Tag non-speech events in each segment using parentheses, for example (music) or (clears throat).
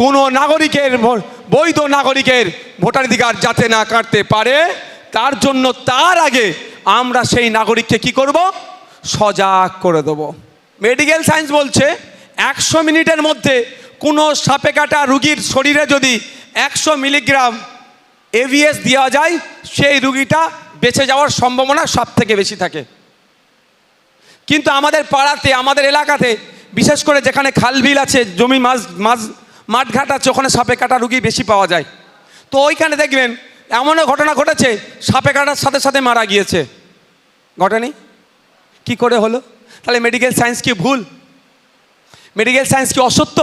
কোনো নাগরিকের বৈধ নাগরিকের ভোটাধিকার যাতে না কাটতে পারে, তার জন্য তার আগে আমরা সেই নাগরিককে কি করব? সজাগ করে দেব। মেডিকেল সায়েন্স বলছে, একশো মিনিটের মধ্যে কোনো সাপে কাটা রুগীর শরীরে যদি একশো মিলিগ্রাম এভিএস দেওয়া যায়, সেই রুগীটা বেঁচে যাওয়ার সম্ভাবনা সব থেকে বেশি থাকে। কিন্তু আমাদের পাড়াতে, আমাদের এলাকাতে, বিশেষ করে যেখানে খালবিল আছে, জমি মাছ মাছ মাঠঘাট আছে, ওখানে সাপে কাটা রুগী বেশি পাওয়া যায়। তো ওইখানে দেখবেন, এমনও ঘটনা ঘটেছে, সাপে কাটার সাথে সাথে মারা গিয়েছে। ঘটেনি কি করে হলো? তাহলে মেডিকেল সায়েন্স কি ভুল? মেডিকেল সায়েন্স কি অসত্য?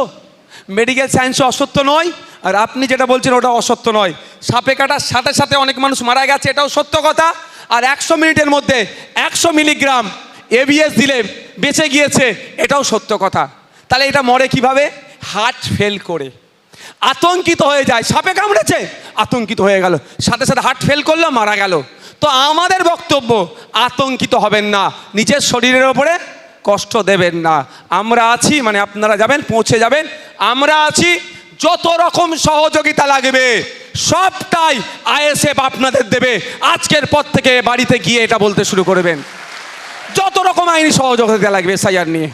মেডিকেল সায়েন্সও অসত্য নয়, আর আপনি যেটা বলছেন ওটা অসত্য নয়। সাপে কাটার সাথে সাথে অনেক মানুষ মারা গেছে, এটাও সত্য কথা। আর একশো মিনিটের মধ্যে একশো মিলিগ্রাম এবিএস দিলে বেঁচে গিয়েছে, এটাও সত্য কথা। তাহলে এটা মরে কীভাবে? হার্ট ফেল করে, আতঙ্কিত হয়ে যায়, সাপে কামড়েছে, আতঙ্কিত হয়ে গেল। সাথে সাথে হার্ট ফেল করল, মারা গেল। তো আমাদের বক্তব্য, আতঙ্কিত হবেন না, নিজের শরীরের ওপরে কষ্ট দেবেন না। আমরা আছি মানে আপনারা যাবেন, পৌঁছে যাবেন। আমরা আছি, যত রকম সহযোগিতা লাগবে, সবটাই আইএসএফ আপনাদের দেবে। আজকের পর থেকে বাড়িতে গিয়ে এটা বলতে শুরু করবেন। যত রকম আইনি সহযোগিতা লাগবে এসআইআর নিয়ে।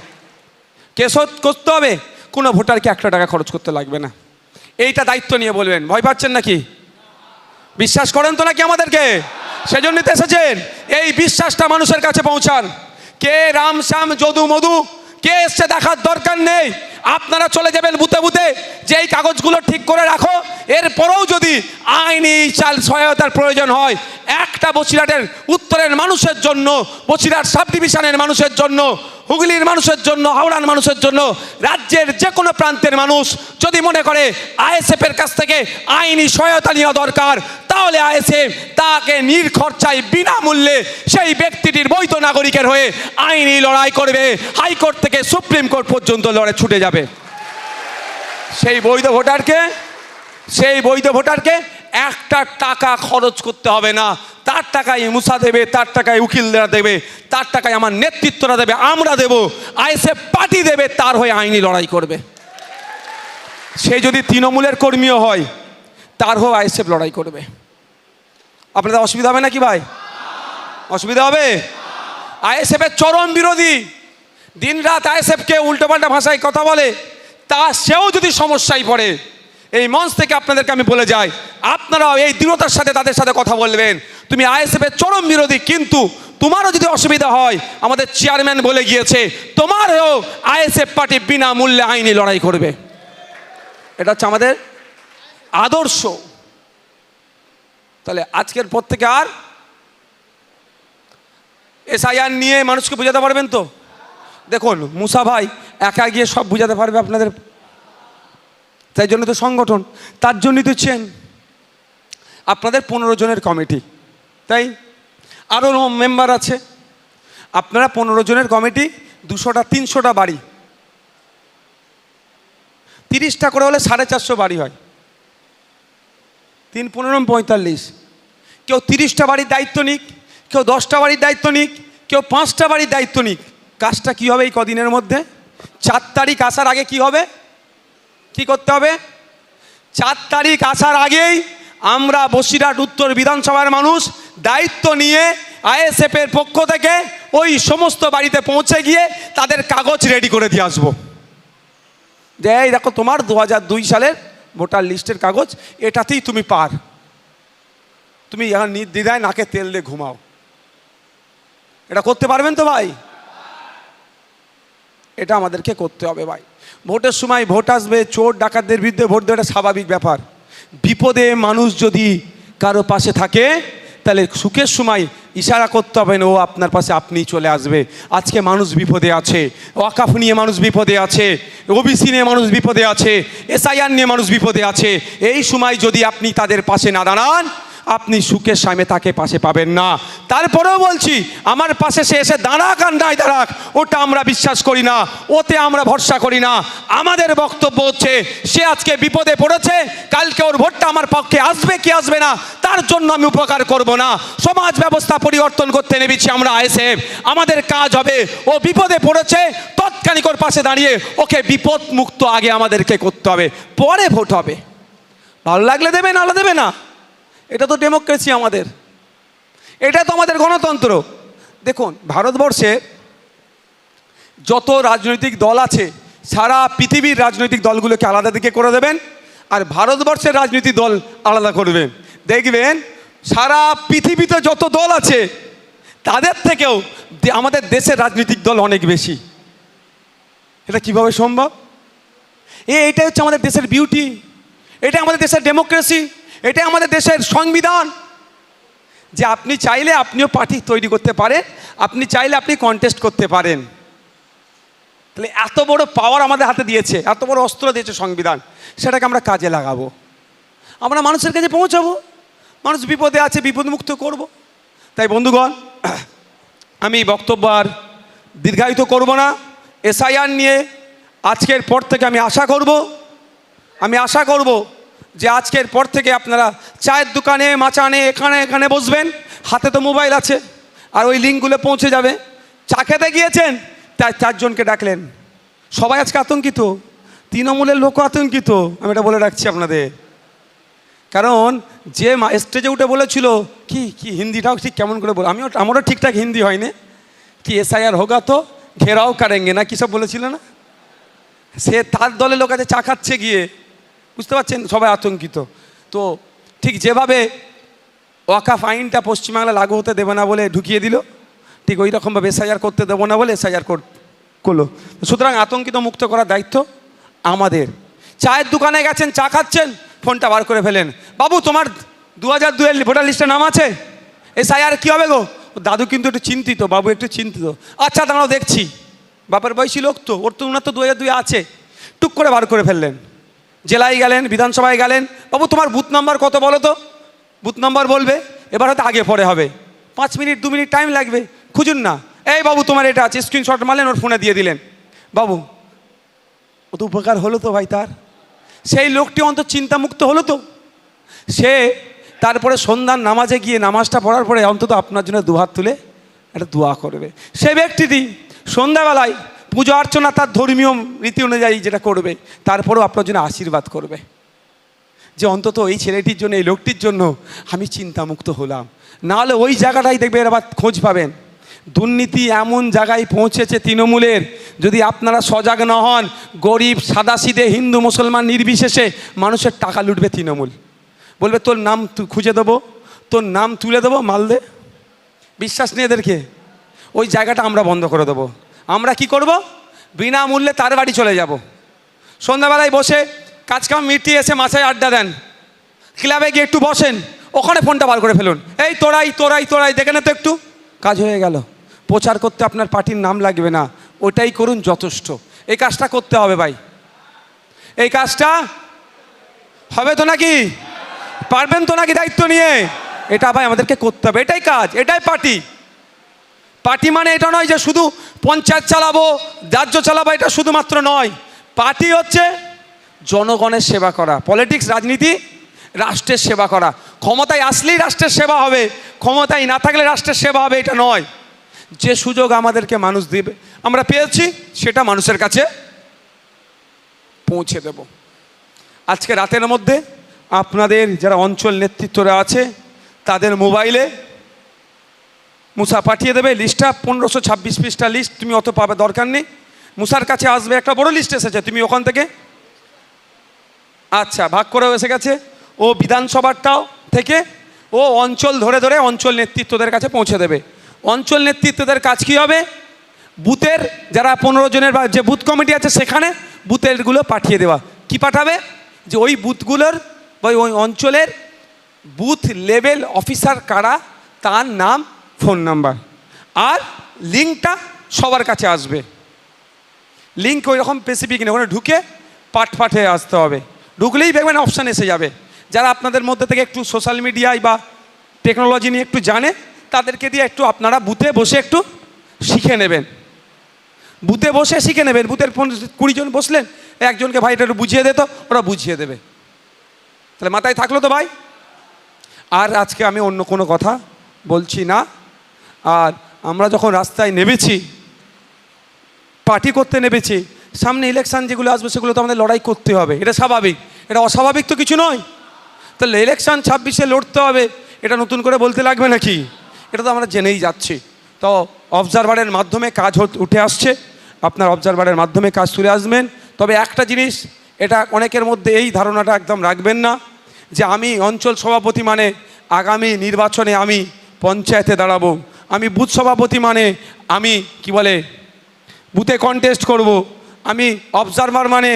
কেস করতে হবে কোনো ভোটারকে একটা টাকা খরচ করতে লাগবে না। এইটা দায়িত্ব নিয়ে বলবেন। ভয় পাচ্ছেন নাকি? বিশ্বাস করেন তো নাকি আমাদেরকে? সেজন্যই তো এসেছেন। এই বিশ্বাসটা মানুষের কাছে পৌঁছান। কে রাম শ্যাম যদু মধু, কে এসছে দেখার দরকার নেই। আপনারা চলে যাবেন বুতে বুতে যে এই কাগজগুলো ঠিক করে রাখো। এরপরেও যদি আইনি চাল সহায়তার প্রয়োজন হয়, একটা বসিরহাটের উত্তরের মানুষের জন্য বসিরহাট সাব ডিভিশনের মানুষের জন্য হুগলির মানুষের জন্য, হাওড়ার মানুষের জন্য, রাজ্যের যে কোনো প্রান্তের মানুষ যদি মনে করে আইএসএফের কাছ থেকে আইনি সহায়তা নেওয়া দরকার, তাহলে আইএসএফ তাকে নির্খরচায় বিনামূল্যে সেই ব্যক্তিটির বৈধ নাগরিকের হয়ে আইনি লড়াই করবে। হাইকোর্ট থেকে সুপ্রিম কোর্ট পর্যন্ত লড়ে ছুটে যাবে। সেই বৈধ ভোটারকে, সেই বৈধ ভোটারকে একটা টাকা খরচ করতে হবে না। তার টাকায় মুসা দেবে, তার টাকায় উকিলরা দেবে, তার টাকায় আমার নেতৃত্বরা দেবে, আমরা দেব। আইএসএফ পার্টি দেবে, তার হয়ে আইনি লড়াই করবে। সে যদি তৃণমূলের কর্মীও হয়, তার হয়ে আইএসএফ লড়াই করবে। আপনাদের অসুবিধা হবে নাকি ভাই? অসুবিধা হবে? আইএসএফের চরম বিরোধী দিন দিনরাত আইএসএফকে উল্টোপাল্টা ভাষায় কথা বলে, তা সেও যদি সমস্যায় পড়ে এই মঞ্চ থেকে আপনাদেরকে আমি বলে যাই, আপনারাও এই দৃঢ়তার সাথে তাদের সাথে কথা বলবেন। তুমি আইএসএফের চরম বিরোধী, কিন্তু তোমারও যদি অসুবিধা হয়, আমাদের চেয়ারম্যান বলে গিয়েছে, তোমারও আইএসএফ পার্টি বিনামূল্যে আইনি লড়াই করবে। এটা হচ্ছে আমাদের আদর্শ। তাহলে আজকের পর থেকে আর এসআইআর নিয়ে মানুষকে বোঝাতে পারবেন তো? দেখুন, মুসা ভাই একা গিয়ে সব বোঝাতে পারবে আপনাদের তাই জন্য তো সংগঠন, তার জন্যই তো চেন আপনাদের পনেরো জনের কমিটি তাই? আরও মেম্বার আছে। আপনারা পনেরো জনের কমিটি দুশোটা, তিনশোটা বাড়ি। তিরিশটা করে হলে সাড়ে চারশো বাড়ি হয়। তিন পনেরো, পঁয়তাল্লিশ। কেউ তিরিশটা বাড়ির দায়িত্ব নিক, কেউ দশটা বাড়ির দায়িত্ব নিক, কেউ পাঁচটা বাড়ির দায়িত্ব নিক। কাজটা কী হবে এই কদিনের মধ্যে? চার তারিখ আসার আগে কি হবে? কি করতে হবে? চার তারিখ আসার আগেই আমরা বসিরহাট উত্তর বিধানসভার মানুষ দায়িত্ব নিয়ে আইএসএফের পক্ষ থেকে ওই সমস্ত বাড়িতে পৌঁছে গিয়ে তাদের কাগজ রেডি করে দিয়ে আসব। যে এই দেখো তোমার দু দুই সালের ভোটার লিস্টের কাগজ, এটাতেই তুমি পার। তুমি এখন নির্দ্বিধায় নাকে তেল দিয়ে ঘুমাও। এটা করতে পারবেন তো ভাই? এটা আমাদেরকে করতে হবে ভাই। ভোটের সময় ভোট আসবে, চোর ডাকাতদের বিরুদ্ধে ভোট দেওয়া স্বাভাবিক ব্যাপার। বিপদে মানুষ যদি কারও পাশে থাকে, তাহলে সুখের সময় ইশারা করতে হবে না, ও আপনার পাশে আপনিই চলে আসবে। আজকে মানুষ বিপদে আছে, ওয়াকাফ নিয়ে মানুষ বিপদে আছে, ওবিসি নিয়ে মানুষ বিপদে আছে, এসআইআর নিয়ে মানুষ বিপদে আছে। এই সময় যদি আপনি তাদের পাশে না দাঁড়ান আপনি সুখের সামনে তাকে পাশে পাবেন না। তারপরেও বলছি, আমার পাশে সে এসে দাঁড়াক আর নাই দাঁড়াক, ওটা আমরা বিশ্বাস করি না, ওতে আমরা ভরসা করি না। আমাদের বক্তব্য হচ্ছে, সে আজকে বিপদে পড়েছে, কালকে ওর ভোটটা আমার পক্ষে আসবে কি আসবে না, তার জন্য আমি উপকার করব না। সমাজ ব্যবস্থা পরিবর্তন করতে নেমেছি আমরা আইএসএফ। আমাদের কাজ হবে, ও বিপদে পড়েছে, তৎক্ষণিক ওর পাশে দাঁড়িয়ে ওকে বিপদ মুক্ত আগে আমাদেরকে করতে হবে, পরে ভোট হবে। ভালো লাগলে দেবে না দেবে না? এটা তো ডেমোক্রেসি আমাদের। এটা তো আমাদের গণতন্ত্র। দেখুন, ভারতবর্ষে যত রাজনৈতিক দল আছে, সারা পৃথিবীর রাজনৈতিক দলগুলোকে আলাদা দিকে করে দেবেন, আর ভারতবর্ষের রাজনৈতিক দল আলাদা করবেন দেখবেন, সারা পৃথিবীতে যত দল আছে, তাদের থেকেও আমাদের দেশের রাজনৈতিক দল অনেক বেশি। এটা কীভাবে সম্ভব? এ এটাই হচ্ছে আমাদের দেশের বিউটি এটা আমাদের দেশের ডেমোক্রেসি এটাই আমাদের দেশের সংবিধান। যে আপনি চাইলে আপনিও পার্টি তৈরি করতে পারেন, আপনি চাইলে আপনি কন্টেস্ট করতে পারেন। তাহলে এত বড় পাওয়ার আমাদের হাতে দিয়েছে, এত বড় অস্ত্র দিয়েছে সংবিধান, সেটাকে আমরা কাজে লাগাবো। আমরা মানুষের কাছে পৌঁছাবো, মানুষ বিপদে আছে, বিপদমুক্ত করব। তাই বন্ধুগণ, আমি বক্তব্য আর দীর্ঘায়িত করব না। এসআইআর নিয়ে আজকের পর থেকে আমি আশা করব, আমি আশা করব যে আজকের পর থেকে আপনারা চায়ের দোকানে, মাচানে, এখানে এখানে বসবেন। হাতে তো মোবাইল আছে, আর ওই লিঙ্কগুলো পৌঁছে যাবে। চা খেতে গিয়েছেন? তাই চারজনকে ডাকলেন। সবাই আজকে আতঙ্কিত। তৃণমূলের লোক আতঙ্কিত। আমি এটা বলে রাখছি আপনাদের। কারণ যে স্টেজে উঠে বলেছিল, কি কি, হিন্দিটাও ঠিক কেমন করে বল আমিও আমারও ঠিকঠাক হিন্দি হয়নি। কি এসআইআর হোগা তো? ঘেরাও কারেঙ্গে না? কী সব বলেছিল না? সে তার দলের লোক আছে, চা খাচ্ছে গিয়ে। বুঝতে পারছেন? সবাই আতঙ্কিত। তো ঠিক যেভাবে ওয়াকাফ আইনটা পশ্চিমবাংলা লাগু হতে দেবে না বলে ঢুকিয়ে দিল, ঠিক ওই রকমভাবে এসআইআর করতে দেবো না বলে এসআইআর করল। সুতরাং আতঙ্কিত মুক্ত করার দায়িত্ব আমাদের। চায়ের দোকানে গেছেন, চা খাচ্ছেন, ফোনটা বার করে ফেলেন। বাবু, তোমার দু হাজার দুয়ের ভোটার লিস্টে নাম আছে? এসআইআর কী হবে গো? দাদু কিন্তু একটু চিন্তিত, বাবু একটু চিন্তিত। আচ্ছা দাঁড়াও, দেখছি। বাপের বয়সী লোক তো, ওর তো ওনার তো দু হাজার দুই আছে। টুক করে বার করে ফেললেন। জেলায় গেলেন, বিধানসভায় গেলেন। বাবু, তোমার বুথ নাম্বার কত বলো তো? বুথ নাম্বার বলবে, এবার হয়তো আগে পরে হবে। পাঁচ মিনিট, দু মিনিট টাইম লাগবে, খুঁজুন না। এই বাবু, তোমার এটা আছে স্ক্রিনশট মারলেন, ওর ফোনে দিয়ে দিলেন। বাবু, ও উপকার হলো তো ভাই তার। সেই লোকটি অন্তত চিন্তামুক্ত হলো তো। সে তারপরে সন্ধ্যার নামাজে গিয়ে নামাজটা পড়ার পরে অন্তত আপনার জন্য দুহাত তুলে একটা দোয়া করবে। সে ব্যক্তিটি সন্ধ্যাবেলায় পুজো অর্চনা তার ধর্মীয় রীতি অনুযায়ী যেটা করবে, তারপরেও আপনার জন্য আশীর্বাদ করবে। যে অন্তত এই ছেলেটির জন্য, এই লোকটির জন্য আমি চিন্তামুক্ত হলাম। নাহলে ওই জায়গাটাই দেখবে আবার খোঁজ পাবেন। দুর্নীতি এমন জায়গায় পৌঁছেছে তৃণমূলের, যদি আপনারা সজাগ না হন, গরিব সাদাসিদে হিন্দু, মুসলমান, নির্বিশেষে মানুষের টাকা লুটবে তৃণমূল। বলবে, তোর নাম খুঁজে দেবো, তোর নাম তুলে দেবো মালদে বিশ্বাস নেই এদেরকে। ওই জায়গাটা আমরা বন্ধ করে দেবো। আমরা কি করব? বিনামূল্যে তার বাড়ি চলে যাব। সন্ধ্যাবেলায় বসে কাজকাম মিটিয়ে এসে মাথায় আড্ডা দেন। ক্লাবে গিয়ে একটু বসেন, ওখানে ফোনটা বার করে ফেলুন। এই তোরাই তোরাই তোরাই, দেখে না তো একটু। কাজ হয়ে গেল। প্রচার করতে আপনার পার্টির নাম লাগবে না। ওটাই করুন যথেষ্ট। এই কাজটা করতে হবে ভাই। এই কাজটা হবে তো নাকি? পারবেন তো নাকি দায়িত্ব নিয়ে? এটা ভাই আমাদেরকে করতে হবে। এটাই কাজ, এটাই পার্টি। পার্টি মানে এটা নয় যে শুধু পঞ্চায়েত চালাবো, রাজ্য চালাবো, এটা শুধুমাত্র নয়। পার্টি হচ্ছে জনগণের সেবা করা পলিটিক্স রাজনীতি, রাষ্ট্রের সেবা করা। ক্ষমতায় আসলেই রাষ্ট্রের সেবা হবে, ক্ষমতায় না থাকলে রাষ্ট্রের সেবা হবে, এটা নয়। যে সুযোগ আমাদেরকে মানুষ দেবে, আমরা পেয়েছি, সেটা মানুষের কাছে পৌঁছে দেব। আজকে রাতের মধ্যে আপনাদের যারা অঞ্চল নেতৃত্বরা আছে, তাদের মোবাইলে মুসা পাঠিয়ে দেবে লিস্টটা, পনেরোশো ছাব্বিশ পিসটা লিস্ট, তুমি অত পাবে দরকার নেই। মুসার কাছে আসবে একটা বড় লিস্ট এসেছে, তুমি ওখান থেকে। আচ্ছা ভাগ করেও এসে গেছে। ও বিধানসভাটাও থেকে ও অঞ্চল ধরে ধরে অঞ্চল নেতৃত্বদের কাছে পৌঁছে দেবে। অঞ্চল নেতৃত্বদের কাজ কী হবে? বুথের যারা পনেরো জনের বা যে বুথ কমিটি আছে সেখানে বুথেরগুলো পাঠিয়ে দেওয়া। কি পাঠাবে? যে ওই বুথগুলোর বা ওই অঞ্চলের বুথ লেভেল অফিসার কারা, তার নাম ফোন নাম্বার। আর লিঙ্কটা সবার কাছে আসবে। লিঙ্ক ওই রকম স্পেসিফিক নেই, ওখানে ঢুকে পাঠ পাঠে আসতে হবে। ঢুকলেই দেখবেন অপশান এসে যাবে। যারা আপনাদের মধ্যে থেকে একটু সোশ্যাল মিডিয়ায় বা টেকনোলজি নিয়ে একটু জানে, তাদেরকে দিয়ে একটু আপনারা বুথে বসে একটু শিখে নেবেন। বুথে বসে শিখে নেবেন। বুথের পনেরো কুড়ি জন বসলেন, একজনকে ভাই এটা একটু বুঝিয়ে দে তো, ওরা বুঝিয়ে দেবে। তাহলে মাথায় থাকল তো ভাই? আর আজকে আমি অন্য কোনো কথা বলছি না। আর আমরা যখন রাস্তায় নেমেছি, পার্টি করতে নেমেছি, সামনে ইলেকশন যেগুলো আসবে সেগুলো তো আমাদের লড়াই করতে হবে, এটা স্বাভাবিক। এটা অস্বাভাবিক তো কিছু নয়। তাহলে ইলেকশন ছাব্বিশে লড়তে হবে, এটা নতুন করে বলতে লাগবে নাকি? এটা তো আমরা জেনেই যাচ্ছি। তো অবজারভারের মাধ্যমে কাজ উঠে আসছে। আপনার অবজারভারের মাধ্যমে কাজ তুলে আসবেন। তবে একটা জিনিস, এটা অনেকের মধ্যে এই ধারণাটা একদম রাখবেন না, যে আমি অঞ্চল সভাপতি মানে আগামী নির্বাচনে আমি পঞ্চায়েতে দাঁড়াবো। আমি বুথ সভাপতি মানে আমি, কি বলে, বুথে কন্টেস্ট করব, আমি অবজারভার মানে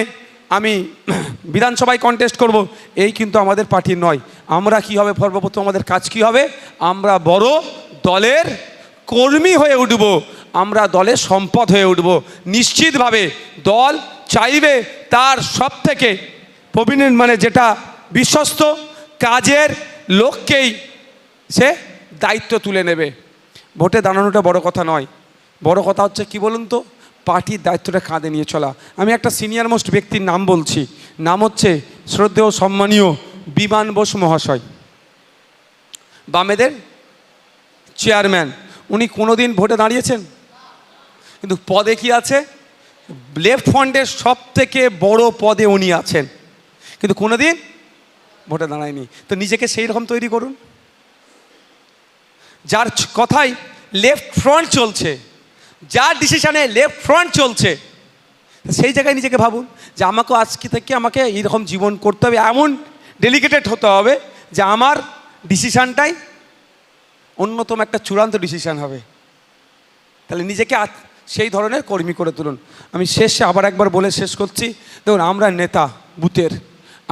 আমি (clears throat) বিধানসভায় কন্টেস্ট করব, এই কিন্তু আমাদের পার্টির নয়। আমরা কি হবে, সর্বপ্রথম আমাদের কাজ কি হবে? আমরা বড় দলের কর্মী হয়ে উঠব, আমরা দলের সম্পদ হয়ে উঠব। নিশ্চিতভাবে দল চাইবে তার সব থেকে প্রবীণ মানে যেটা বিশ্বস্ত কাজের লোককেই সে দায়িত্ব তুলে নেবে। ভোটে দাঁড়ানোটা বড় কথা নয়। বড় কথা হচ্ছে কি বলুন তো? পার্টির দায়িত্বটা কাঁধে নিয়ে চলা। আমি একটা সিনিয়র মোস্ট ব্যক্তির নাম বলছি। নাম হচ্ছে শ্রদ্ধেয় সম্মানীয় বিমান বোস মহাশয়। বামেদের চেয়ারম্যান উনি কোনোদিন ভোটে দাঁড়িয়েছেন? কিন্তু পদে কি আছে? লেফট ফ্রন্টের সব থেকে বড় পদে উনি আছেন। কিন্তু কোনোদিন ভোটে দাঁড়ায়নি। তো নিজেকে সেই রকম তৈরি করুন। যার কথাই লেফট ফ্রন্ট চলছে, যার ডিসিশনে লেফট ফ্রন্ট চলছে, সেই জায়গায় নিজেকে ভাবুন যে আমাকেও আজকে থেকে আমাকে এইরকম জীবন করতে হবে, এমন ডেলিকেটেড হতে হবে যে আমার ডিসিশানটাই অন্যতম একটা চূড়ান্ত ডিসিশান হবে। তাহলে নিজেকে সেই ধরনের কর্মী করে তুলুন। আমি শেষে আবার একবার বলে শেষ করছি, দেখুন, আমরা নেতা, বুথের,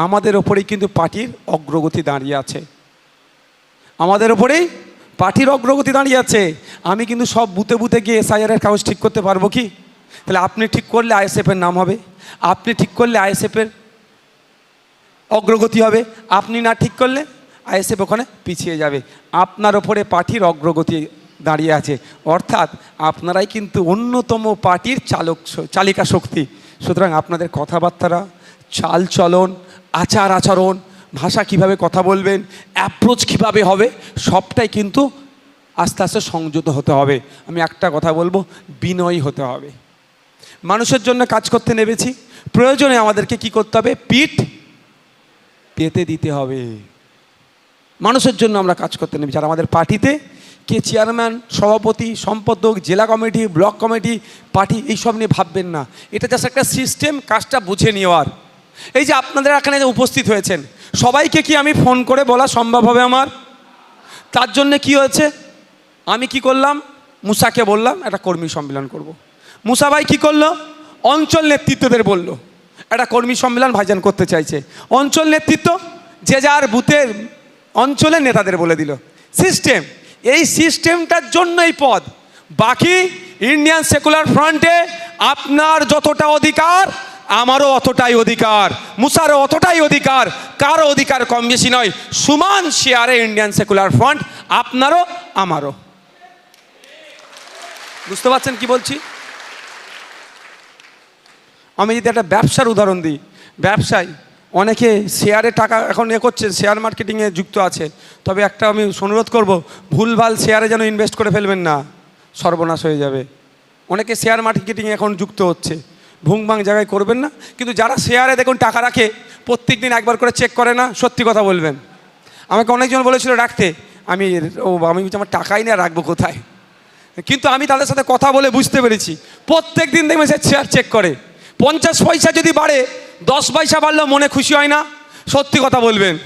আমাদের ওপরেই কিন্তু পার্টির অগ্রগতি দাঁড়িয়ে আছে। আমাদের ওপরেই পার্টির অগ্রগতি দাঁড়িয়ে আছে। আমি কিন্তু সব বুথে বুথে গিয়ে এসআইআরের কাগজ ঠিক করতে পারব কি? তাহলে আপনি ঠিক করলে আইএসএফের নাম হবে। আপনি ঠিক করলে আইএসএফের অগ্রগতি হবে। আপনি না ঠিক করলে আইএসএফ ওখানে পিছিয়ে যাবে। আপনার ওপরে পার্টির অগ্রগতি দাঁড়িয়ে আছে। অর্থাৎ আপনারাই কিন্তু অন্যতম পার্টির চালক চালিকা শক্তি। সুতরাং আপনাদের কথাবার্তারা চাল চলন আচার আচরণ ভাষা কীভাবে কথা বলবেন অ্যাপ্রোচ কীভাবে হবে, সবটাই কিন্তু আস্তে আস্তে সংযত হতে হবে। আমি একটা কথা বলব, বিনয়ী হতে হবে। মানুষের জন্য কাজ করতে নেমেছি, প্রয়োজনে আমাদেরকে কি করতে হবে? পিঠ পেতে দিতে হবে। মানুষের জন্য আমরা কাজ করতে নেমেছি। আর আমাদের পার্টিতে কে চেয়ারম্যান সভাপতি, সম্পাদক, জেলা কমিটি, ব্লক কমিটি, পার্টি, এইসব নিয়ে ভাববেন না। এটা জাস্ট একটা সিস্টেম কাজটা বুঝে নেওয়ার। এই যে আপনাদের এখানে উপস্থিত হয়েছেন, সবাইকে কি আমি ফোন করে বলা সম্ভব হবে আমার? তার জন্য কি হয়েছে? আমি কি করলাম? মুসাকে বললাম, একটা কর্মী সম্মেলন করব। মুসা ভাই কী করল? অঞ্চল নেতৃত্বদের বলল, একটা কর্মী সম্মেলন ভাইজান করতে চাইছে। অঞ্চল নেতৃত্ব, যে যার বুথের অঞ্চলের নেতাদের বলে দিল। সিস্টেম, এই সিস্টেমটার জন্য এই পদ। বাকি ইন্ডিয়ান সেকুলার ফ্রন্টে আপনার যতটা অধিকার আমারও অতটাই অধিকার, মুসারও অতটাই অধিকার, কারও অধিকার কম বেশি নয়। সমান শেয়ারে ইন্ডিয়ান সেকুলার ফ্রন্ট, আপনারও, আমারও। বুঝতে পারছেন কি বলছি? আমি যদি একটা ব্যবসার উদাহরণ দিই, ব্যবসায় অনেকে শেয়ারে টাকা এখন এ করছে শেয়ার মার্কেটিংয়ে যুক্ত আছে। তবে একটা আমি অনুরোধ করব, ভুলভাল শেয়ারে যেন ইনভেস্ট করে ফেলবেন না, সর্বনাশ হয়ে যাবে। অনেকে শেয়ার মার্কেটিংয়ে এখন যুক্ত হচ্ছে। ভুংভাং জায়গায় করবেন না। কিন্তু যারা শেয়ারে দেখুন টাকা রাখে প্রত্যেক দিন একবার করে চেক করে না, সত্যি কথা বলবেন। আমাকে অনেকজন বলেছিল রাখতে। আমি, ও আমি আমার টাকাই না রাখব কোথায়? কিন্তু আমি তাদের সাথে কথা বলে বুঝতে পেরেছি। প্রত্যেক দিন দেখবে সে শেয়ার চেক করে। পঞ্চাশ পয়সা যদি বাড়ে, দশ পয়সা বাড়লেও মনে খুশি হয় না। সত্যি কথা বলবেন।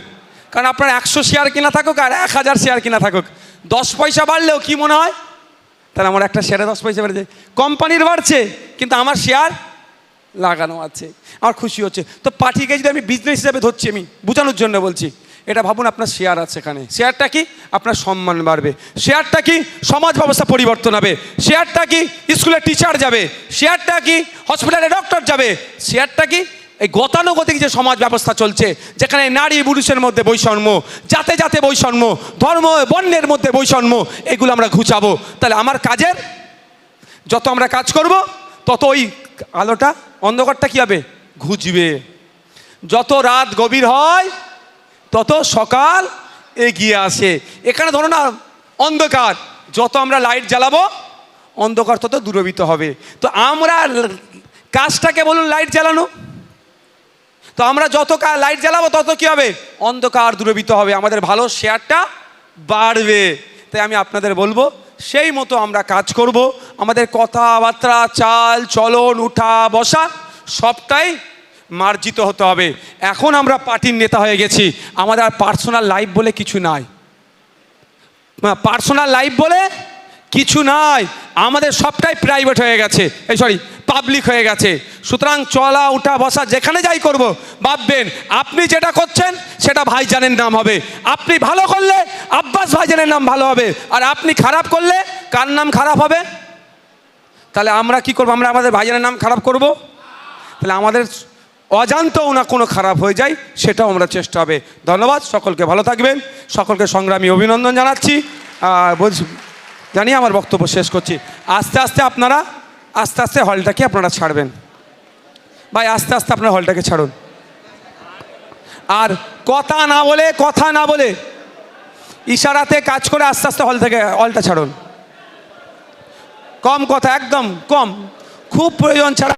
কারণ আপনার একশো শেয়ার কিনা থাকুক আর এক হাজার শেয়ার কিনা থাকুক। দশ পয়সা বাড়লেও কি মনে হয়? তাহলে আমার একটা শেয়ারে দশ পয়সা বেড়েছে কোম্পানির বাড়ছে, কিন্তু আমার শেয়ার লাগানো আছে আমার খুশি হচ্ছে। তো পার্টিকে যদি আমি বিজনেস হিসাবে ধরছি আমি, বোঝানোর জন্য বলছি, এটা ভাবুন আপনার শেয়ার আছে এখানে। শেয়ারটা কি? আপনার সম্মান বাড়বে। শেয়ারটা কি? সমাজ ব্যবস্থা পরিবর্তন হবে। শেয়ারটা কি? স্কুলে টিচার যাবে। শেয়ারটা কি? হসপিটালে ডক্টর যাবে। শেয়ারটা কি? এই গতানুগতিক যে সমাজ ব্যবস্থা চলছে, যেখানে নারী পুরুষের মধ্যে বৈষম্য, জাতে জাতে বৈষম্য, ধর্ম বর্ণের মধ্যে বৈষম্য, এগুলো আমরা ঘুচাবো। তাহলে আমার কাজের, যত আমরা কাজ করব তত ওই আলোটা অন্ধকারটা কী হবে? ঘুচবে। যত রাত গভীর হয়, তত সকাল এগিয়ে আসে। এখানে ধরো না, অন্ধকার। যত আমরা লাইট জ্বালাবো, অন্ধকার তত দূরবিত হবে। তো আমরা কাজটাকে বলুন লাইট জ্বালানো। তো আমরা যত লাইট জ্বালাবো, তত কী হবে? অন্ধকার দূরবিত হবে। আমাদের ভালো শেয়ারটা বাড়বে। তাই আমি আপনাদের বলব সেই মতো আমরা কাজ করব। আমাদের কথাবার্তা, চাল, চলন, উঠা, বসা, সবটাই মার্জিত হতে হবে। এখন আমরা পার্টির নেতা হয়ে গেছি। আমাদের আর পার্সোনাল লাইফ বলে কিছু নাই। পার্সোনাল লাইফ বলে কিছু নাই। আমাদের সবটাই প্রাইভেট হয়ে গেছে। এই সরি পাবলিক হয়ে গেছে। সুতরাং চলা, উঠা, বসা, যেখানে যাই করব, ভাববেন, আপনি যেটা করছেন, সেটা ভাইজানের নাম হবে। আপনি ভালো করলে আব্বাস ভাইজানের নাম ভালো হবে। আর আপনি খারাপ করলে কার নাম খারাপ হবে? তাহলে আমরা কি করব? আমরা আমাদের ভাইজানের নাম খারাপ করব? তাহলে আমাদের অজান্তও না কোনো খারাপ হয়ে যায়, সেটাও আমরা চেষ্টা হবে। ধন্যবাদ, সকলকে ভালো থাকবেন। সকলকে সংগ্রামী অভিনন্দন জানাচ্ছি। জানিয়ে আমার বক্তব্য শেষ করছি। আস্তে আস্তে আপনারা, আস্তে আস্তে হলটাকে আপনারা ছাড়বেন। ভাই, আস্তে আস্তে আপনার হলটাকে ছাড়ুন। আর কথা না বলে, কথা না বলে ইশারাতে কাজ করে আস্তে আস্তে হল থেকে, হলটা ছাড়ুন। কম কথা, একদম কম। খুব প্রয়োজন ছাড়া